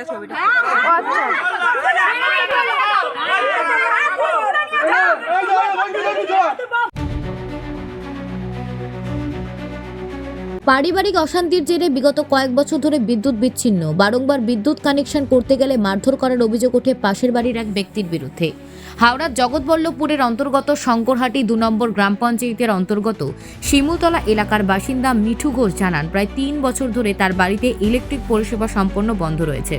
এটা ছবিটা পারিবারিক অশান্তির জেরে বিগত কয়েক বছর ধরে বিদ্যুৎ বিচ্ছিন্ন। বারংবার বিদ্যুৎ কানেকশন করতে গেলে মারধর করার অভিযোগ ওঠে পাশের বাড়ির এক ব্যক্তির বিরুদ্ধে। হাওড়ার জগৎবল্লভপুরের অন্তর্গত শঙ্করহাটি দু নম্বর গ্রাম পঞ্চায়েতের অন্তর্গত শিমুতলা এলাকার বাসিন্দা মিঠু ঘোষ জানান, প্রায় তিন বছর ধরে তার বাড়িতে ইলেকট্রিক পরিষেবা সম্পন্ন বন্ধ রয়েছে।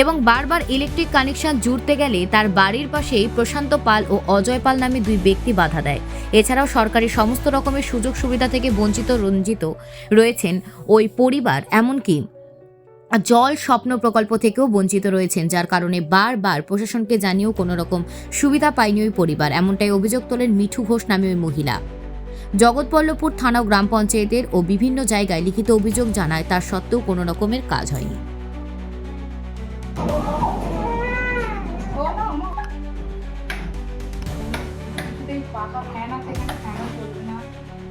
এবং বারবার ইলেকট্রিক কানেকশন জুড়তে গেলে তার বাড়ির পাশেই প্রশান্ত পাল ও অজয় পাল নামে দুই ব্যক্তি বাধা দেয়। এছাড়াও সরকারি সমস্ত রকমের সুযোগ সুবিধা থেকে বঞ্চিত রঞ্জিত রয়েছেন ওই পরিবার, এমনকি জল স্বপ্ন প্রকল্প থেকেও বঞ্চিত রয়েছেন, যার কারণে বারবার প্রশাসনকে জানিয়েও কোনো রকম সুবিধা পায়নি ওই পরিবার। এমনটাই অভিযোগ তোলেন মিঠু ঘোষ নামে ওই মহিলা। জগৎবল্লভপুর থানা গ্রাম পঞ্চায়েতের ও বিভিন্ন জায়গায় লিখিত অভিযোগ জানায়, তার সত্ত্বেও কোনো রকমের কাজ হয়নি। পাকা আছে এখানে ফ্যানও চলবে না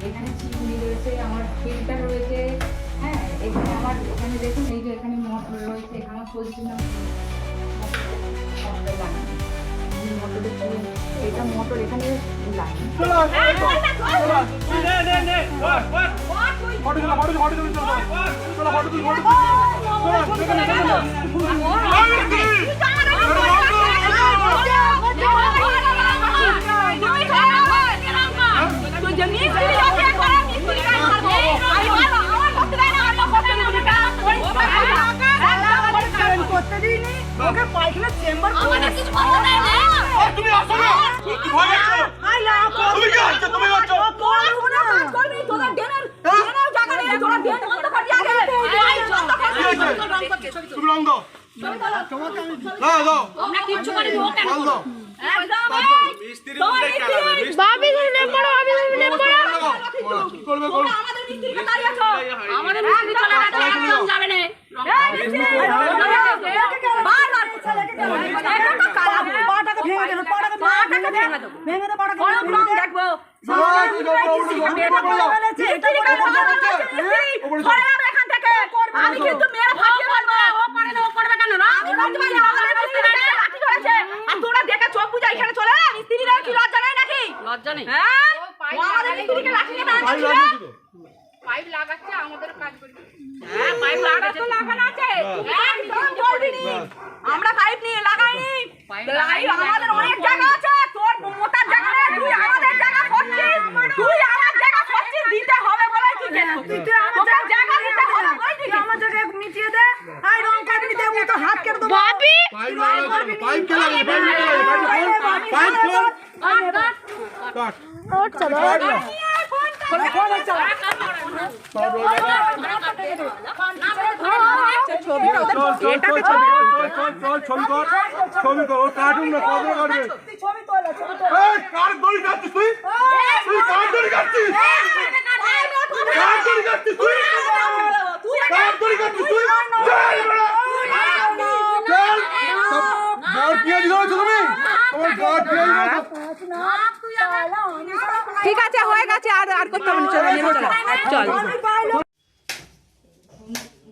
এখানে চিমনি রয়েছে আমার ফিল্টার রয়েছে হ্যাঁ এখানে আমার এখানে দেখুন যে এখানে মোটর রয়েছে এখানেও চলছে না মোটর লাগানো। এই মোটরের চুল- এটা মোটর এখানে লাইন তুমি আসো না তুমি ভয় পাচ্ছো তুমি কি হচ্ছে তুমি হচ্ছে তুমি রং দাও দাও দাও মাল দাও ভাবি ধরে পড়ো ভাবি ধরে পড়ো কি করবে করো আমাদের মিস্ত্রি চলে গেছে একদম যাবে না আমি কিন্তু মেয়েরা ফাটিয়ে বলব ও করে না ও করবে কেন? না আমাদের মিস্ত্রি লাঠি ধরেছে আর তোরা দেখে চোখ বুঝা এখানে চলে এলে মিস্ত্রিরা কি লজ্জা নেই নাকি নেই। হ্যাঁ? পাইপ লাগাচ্ছি। লাগাচ্ছে। আমাদের কাজ করবে। হ্যাঁ পাইপ লাগাতে লাগানো আছে। একদম চলবি আমরা পাইপ নিয়ে লাগাইনি। পাইপ আমাদের অনেক জায়গা আছে তোর মোটার জায়গা নেই তুই আমাদের জায়গা করছিস তুই আমার জায়গা করছিস দিতে হবে বলে কি কেন তোকে জায়গা দিতে হবে বলে কি আমার জায়গা মিটিয়ে দে আই রং কাটি দে মু তো হাত কেটে দেবো বাপি পাইপ লাগাচ্ছি তো পাইপ কে লাগাবে পাইপ কে লাগাবে পাইপ খোল কাট কাট না চল ছবি কর ছবি কর না তুই তুই ঠিক আছে হয়ে গেছে আর আর করতে হবে না চলো নেমে চলো। চল।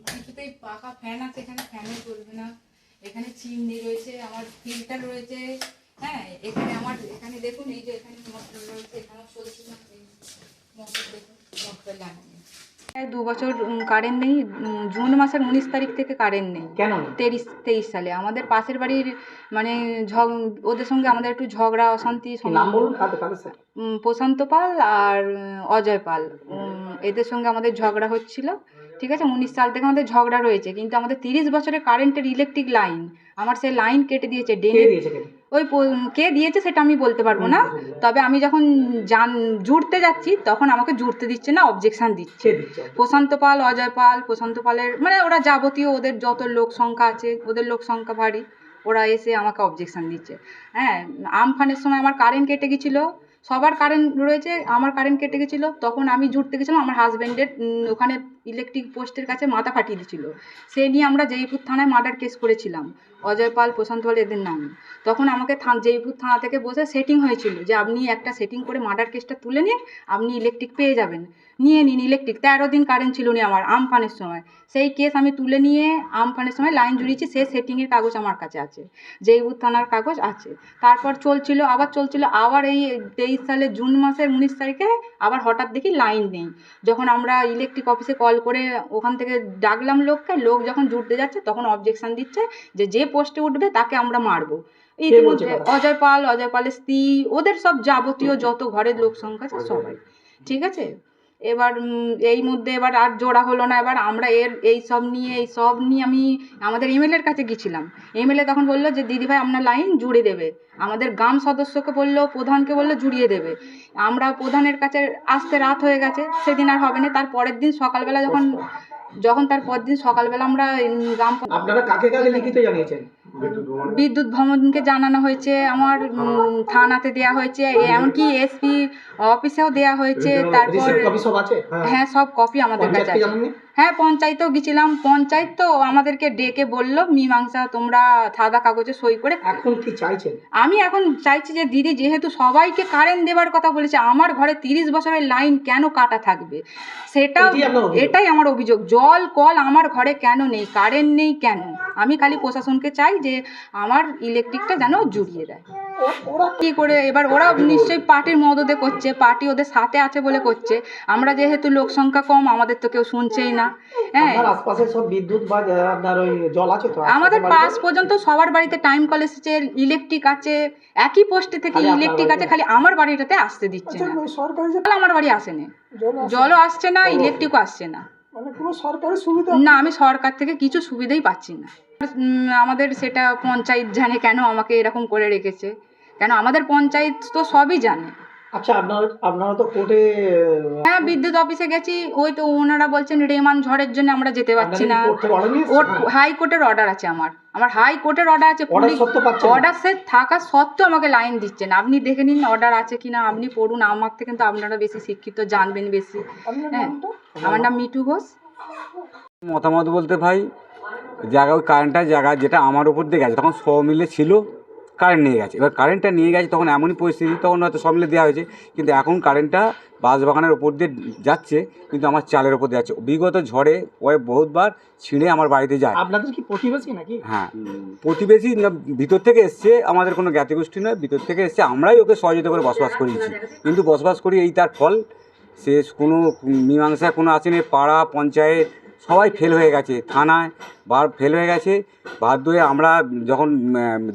কিছুতেই পাকা ফ্যান আছে এখানে ফ্যানও চলবে না। এখানে চিমনি রয়েছে আমার ফিল্টার রয়েছে। হ্যাঁ এখানে আমার এখানে দেখুন এই যে এখানে মশলা রয়েছে এখানে সরষে মশলা দেখুন মশলা লাগানো। প্রায় দু বছর কারেন্ট নেই জুন মাসের উনিশ তারিখ থেকে কারেন্ট নেই। কেন তেইশ তেইশ সালে। আমাদের পাশের বাড়ির মানে ঝগ ওদের সঙ্গে আমাদের একটু ঝগড়া অশান্তি প্রশান্ত পাল আর অজয় পাল। এদের সঙ্গে আমাদের ঝগড়া হচ্ছিল। ঠিক আছে? উনিশ সাল থেকে আমাদের ঝগড়া রয়েছে কিন্তু আমাদের তিরিশ বছরের কারেন্টের ইলেকট্রিক লাইন আমার সেই লাইন কেটে দিয়েছে ডেনে ওই কে দিয়েছে সেটা আমি বলতে পারব না। তবে আমি যখন জান জুড়তে যাচ্ছি তখন আমাকে জুড়তে দিচ্ছে না অবজেকশন দিচ্ছে। প্রশান্ত পাল অজয় পাল প্রশান্ত পালের মানে ওরা যাবতীয় ওদের যত লোক সংখ্যা আছে ওদের লোক সংখ্যা ভারী ওরা এসে আমাকে অবজেকশন দিচ্ছে। হ্যাঁ আমফানের সময় আমার কারেন্ট কেটে গেছিল সবার কারেন্ট রয়েছে আমার কারেন্ট কেটে গেছিল তখন আমি জুড়তে গেছিলাম আমার হাজব্যান্ডের ওখানে ইলেকট্রিক পোস্টের কাছে মাথা ফাটিয়ে দিয়েছিল। সে নিয়ে আমরা জয়পুর থানায় মার্ডার কেস করেছিলাম। অজয় পাল, প্রশান্ত পাল এদের নামে। তখন আমাকে থান জয়পুর থানা থেকে বসে সেটিং হয়েছিল যে আপনি একটা সেটিং করে মার্ডার কেসটা তুলে নিন, আপনি ইলেকট্রিক পেয়ে যাবেন। নিয়ে নিন ইলেকট্রিক তেরো দিন কারেন্ট ছিল নি আমার আমফানের সময়। সেই কেস আমি তুলে নিয়ে আমফানের সময় লাইন জুড়িয়েছি, সে সেটিংয়ের কাগজ আমার কাছে আছে। জয়পুর থানার কাগজ আছে। তারপর চলছিল, আবার চলছিল, আবার এই তেইশ সালে জুন মাসের উনিশ তারিখে আবার হঠাৎ দেখি লাইন নেই। যখন আমরা ইলেকট্রিক অফিসে কল করে ওখান থেকে ডাকলাম লোককে লোক যখন জুটতে যাচ্ছে তখন অবজেকশন দিচ্ছে যে যে পোস্টে উঠবে তাকে আমরা মারবো। ইতিমধ্যে অজয় পাল অজয় পালের স্ত্রী ওদের সব যাবতীয় যত ঘরের লোক সংখ্যা আছে সবাই। ঠিক আছে? এবার এই মধ্যে এবার আর জোড়া হলো না। এবার আমরা এর, এই সব নিয়ে, এই সব নিয়ে আমি আমাদের এমএলএর কাছে গেছিলাম। এমএলএ তখন বলল যে দিদিভাই আপনার লাইন জুড়ে দেবে। আমাদের গ্রাম সদস্যকে বলল, প্রধানকে বলল জুড়িয়ে দেবে। আমরা প্রধানের কাছে আসতে রাত হয়ে গেছে, সেদিন আর হবে না। তার পরের দিন সকালবেলা যখন যখন তার পরের দিন সকালবেলা আমরা গ্রাম আপনারা কাকে কাকে লিখিত জানিয়েছেন? বিদ্যুৎ ভ্রমণকে জানানো হয়েছে আমার থানাতে দেয়া হয়েছে এমনকি এসপি অফিসেও দেয়া হয়েছে তারপর আছে? হ্যাঁ। সব কপি আমাদের কাছে আছে। হ্যাঁ পঞ্চায়েতেও গেছিলাম। পঞ্চায়েত তো আমাদেরকে ডেকে বলল মীমাংসা তোমরা সাদা কাগজে সই করে এখন কি চাইছেন? আমি এখন চাইছি যে দিদি যেহেতু সবাইকে কারেন্ট দেওয়ার কথা বলেছে আমার ঘরে তিরিশ বছরের লাইন কেন কাটা থাকবে? সেটা? এটাই আমার অভিযোগ। জল কল আমার ঘরে কেন নেই? কারেন্ট নেই কেন? আমি খালি প্রশাসনকে চাই যে আমার ইলেকট্রিকটা যেন জুড়িয়ে দেয়। কি করে? এবার ওরা নিশ্চয়ই পার্টির মদদে করছে পার্টি ওদের সাথে আছে বলে করছে। আমরা যেহেতু লোক সংখ্যা কম আমাদের তো কেউ শুনছেই না। হ্যাঁ। আশপাশে সব বিদ্যুৎ বা আপনার ওই জল আছে তো? আমাদের পাস পর্যন্ত সবার বাড়িতে টাইম কল এসেছে ইলেকট্রিক আছে একই পোস্টে থেকে ইলেকট্রিক আছে খালি আমার বাড়িটাতে আসতে দিচ্ছে না। জল আমার বাড়ি আসে না জলও আসছে না ইলেকট্রিকও আসছে না। মানে কোনো সরকারি সুবিধা না আমি সরকার থেকে কিছু সুবিধাই পাচ্ছি না। আমাদের সেটা পঞ্চায়েত জানে কেন আমাকে এরকম করে রেখেছে। কেন আমাদের পঞ্চায়েত তো সবই জানে। আচ্ছা আপনার আপনারা তো কোর্টে হ্যাঁ বিদ্যুৎ অফিসে গেছি ওই তো ওনারা বলছেন রেমান ঝড়ের জন্য আমরা যেতে পারছি না। হাইকোর্টের অর্ডার আছে আমার। আমার হাইকোর্টের অর্ডার আছে অর্ডার পুলিশ সত্ত্বেও পাচ্ছেন না? অর্ডার সে থাকা সত্ত্বেও আমাকে লাইন দিচ্ছেন। আপনি দেখে নিন অর্ডার আছে কিনা আপনি পড়ুন। আমার থেকে কিন্তু আপনারা বেশি শিক্ষিত জানবেন বেশি। হ্যাঁ আমার নাম মিঠু ঘোষ। মতামত বলতে ভাই জায়গা ওই কারেন্টটা জায়গা যেটা আমার উপর দিয়ে গেছে তখন সব মিলে ছিল কারেন্ট নিয়ে গেছে। এবার কারেন্টটা নিয়ে গেছে তখন এমনই পরিস্থিতি তখন হয়তো সব মিলে দেওয়া হয়েছে কিন্তু এখন কারেন্টটা বাঁশবাগানের ওপর দিয়ে যাচ্ছে কিন্তু আমার চালের ওপর দিয়ে যাচ্ছে। বিগত ঝড়ে ওই বহুতবার ছিঁড়ে আমার বাড়িতে যায়। আপনাদের কি প্রতিবেশী নাকি? হ্যাঁ প্রতিবেশী না ভিতর থেকে এসছে আমাদের কোনো জ্ঞাতিগোষ্ঠী নয় ভিতর থেকে এসছে আমরাই ওকে সহযোগিতা করে বসবাস করিয়েছি কিন্তু বসবাস করি এই তার ফল সে কোনো মীমাংসা কোনো আসেনি পাড়া পঞ্চায়েত সবাই ফেল হয়ে গেছে। থানায় বার ফেল হয়ে গেছে। বাধ্য হয়ে আমরা যখন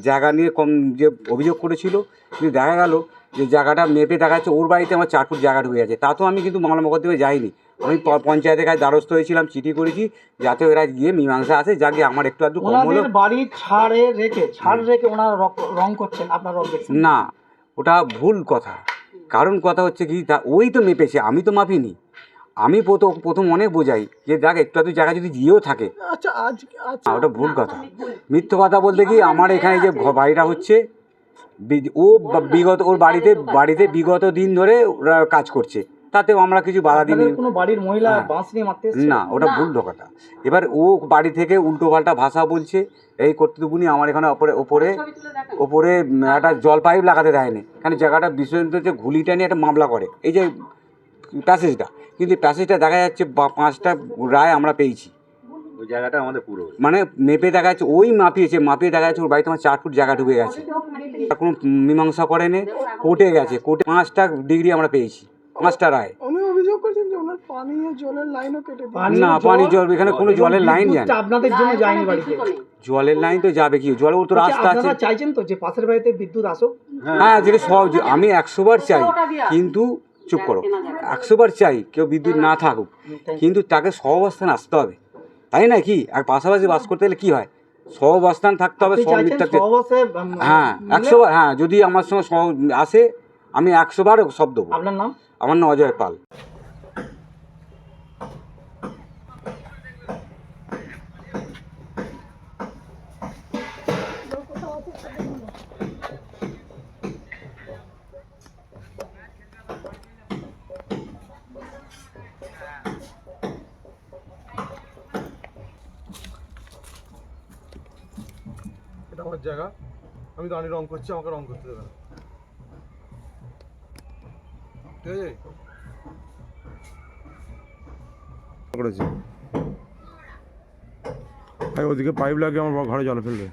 জায়গা নিয়ে কম যে অভিযোগ করেছিল কিন্তু দেখা গেল যে জায়গাটা মেপে দেখা যাচ্ছে ওর বাড়িতে আমার চার ফুট জায়গা ঢুকে গেছে। তাতেও আমি কিন্তু মামলা মোকদ্দমে যাইনি। আমি পঞ্চায়েতের কাছে দ্বারস্থ হয়েছিলাম চিঠি করেছি যাতে ওরা গিয়ে মীমাংসা আসে যাকে আমার একটু আধটু কম হলো বাড়ি ছাড়ে রেখে ছাড় রেখে ওনারা রং করছেন আপনার না ওটা ভুল কথা। কারণ কথা হচ্ছে কি তা ওই তো মেপেছে আমি তো মাপিনি। আমি প্রথম প্রথম অনেক বোঝাই যে দেখ একটু আধটু জায়গা যদি গিয়েও থাকে। আচ্ছা আজ আচ্ছা। ওটা ভুল কথা। মিথ্য কথা বলতে কি আমার এখানে যে বাড়িটা হচ্ছে ও বিগত ওর বাড়িতে বাড়িতে বিগত দিন ধরে ওরা কাজ করছে। তাতেও আমরা কিছু বাধা কোনো বাড়ির মহিলা হ্যাঁ। বাঁশ নিয়ে মারতে না ওটা ভুল কথা এবার ও বাড়ি থেকে উল্টো পাল্টা ভাষা বলছে এই করতে দেবুনি আমার এখানে ওপরে ওপরে ওপরে একটা জল পাইপ লাগাতে দেয়নি। কারণ জায়গাটা বিষয় হচ্ছে ঘুলিটা নিয়ে একটা মামলা করে। এই যে প্যাসেজটা কিন্তু প্যাসেজটা দেখা যাচ্ছে বা- পাঁচটা রায় আমরা পেয়েছি। ওই জায়গাটা আমাদের পুরো। মানে মেপে দেখা যাচ্ছে ওই মাপিয়েছে মাপিয়ে দেখা যাচ্ছে ওর বাড়িতে আমার চার ফুট জায়গা ঢুকে গেছে। কোনো মীমাংসা করেনি কোর্টে গেছে কোর্টে পাঁচটা ডিগ্রি আমরা পেয়েছি পাঁচটা রায়। উনি অভিযোগ করেছেন যে ওনার পানীয় জলের লাইনও কেটে দিয়েছে। পানীয় না, পানি জল, এখানে কোনো জলের লাইন বিদ্যুৎটা যায়নি। আপনাদের জন্য যায়নি বাড়িতে। জলের লাইন তো যাবে কি জলের তো রাস্তা আছে। চাইছেন তো যে পাশের বাড়িতে বিদ্যুৎ আসুক? হ্যাঁ যেটা সব আমি একশো বার চাই কিন্তু চুপ করো। একশোবার চাই কেউ বিদ্যুৎ না থাকুক। কিন্তু তাকে সহাবস্থান আসতে হবে। তাই না কি? আর পাশাপাশি বাস করতে গেলে কি হয়? সহাবস্থান থাকতে হবে সব উম, হ্যাঁ একশোবার একশো বার হ্যাঁ যদি আমার সঙ্গে সহ আসে আমি একশো বার সব দেবো আপনার নাম? আমার নাম অজয় পাল। এটা আমার জায়গা। আমি দাঁড়িয়ে রং করছি, আমাকে রং করতে দেবে ঠিক আছে? ওদিকে পাইপ লাগে আমার ঘরে জল ফেলবে।